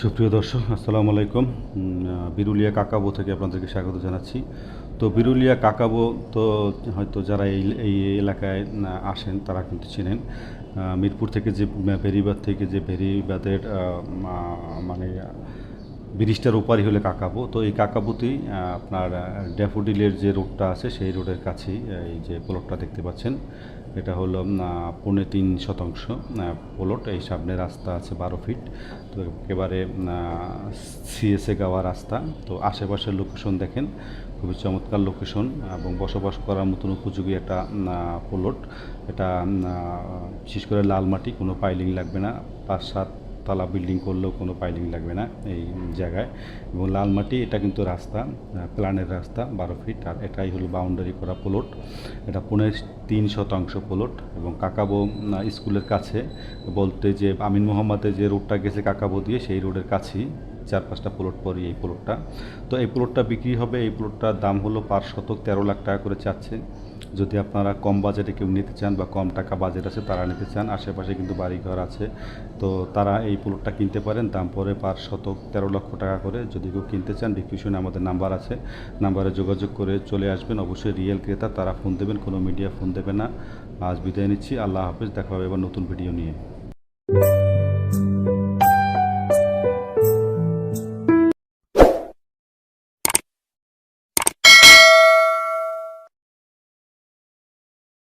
সুপ্রিয় দর্শক, আসসালামু আলাইকুম। বিরুলিয়া কাকাবো থেকে আপনাদেরকে স্বাগত জানাচ্ছি। তো বিরুলিয়া কাকাবো তো হয়তো যারা এই এই এলাকায় আসেন, তারা কিন্তু চিনেন। মিরপুর থেকে যে বেরিবাদ থেকে যে বেরিবাদের মানে ব্রিজটার ওপারই হলে কাকাবো। তো এই কাকাবোতেই আপনার ড্যাফোডিলের যে রোডটা আছে, সেই রোডের কাছেই এই যে প্লটটা দেখতে পাচ্ছেন, এটা হলো পৌনে তিন শতাংশ প্লট এই সামনে রাস্তা আছে বারো ফিট তো একেবারে সিএসএ গাওয়া রাস্তা। তো আশেপাশের লোকেশন দেখেন, খুবই চমৎকার লোকেশন এবং বসবাস করার মতন উপযোগী একটা প্লট এটা বিশেষ করে লাল মাটি, কোনো পাইলিং লাগবে না। পাঁচ সাত তালা বিল্ডিং করলেও কোনো পাইলিং লাগবে না এই জায়গায়। এবং লাল মাটি, এটা কিন্তু রাস্তা প্ল্যানের রাস্তা, বারো ফিট, আর এটাই হলো বাউন্ডারি করা প্লট। এটা পুনের তিন শতাংশ প্লট এবং কাকাবো স্কুলের কাছে বলতে যে আমিন মোহাম্মদের যে রোডটা গেছে কাকাবো দিয়ে, সেই রোডের কাছেই চার পাঁচটা প্লট পরই এই প্লটটা। তো এই প্লটটা বিক্রি হবে, এই প্লটটার দাম হলো পার শতক তেরো লাখ টাকা করে চাচ্ছে। যদি আপনারা কম বাজেটে কেউ নিতে চান বা কম টাকা বাজেট আছে, তারা নিতে চান। আশেপাশে কিন্তু বাড়িঘর আছে। তো তারা এই প্লটটা কিনতে পারেন। দাম পড়ে পার শতক তেরো লক্ষ টাকা করে। যদি কেউ কিনতে চান ডিসক্রিপশনে আমাদের নাম্বার আছে। নাম্বারে যোগাযোগ করে চলে আসবেন। অবশ্যই রিয়েল ক্রেতা, তারা ফোন দেবেন। কোনো মিডিয়া ফোন দেবে না। আজ বিদায় নিচ্ছি। আল্লাহ হাফেজ। দেখা হবে এবার নতুন ভিডিও নিয়ে।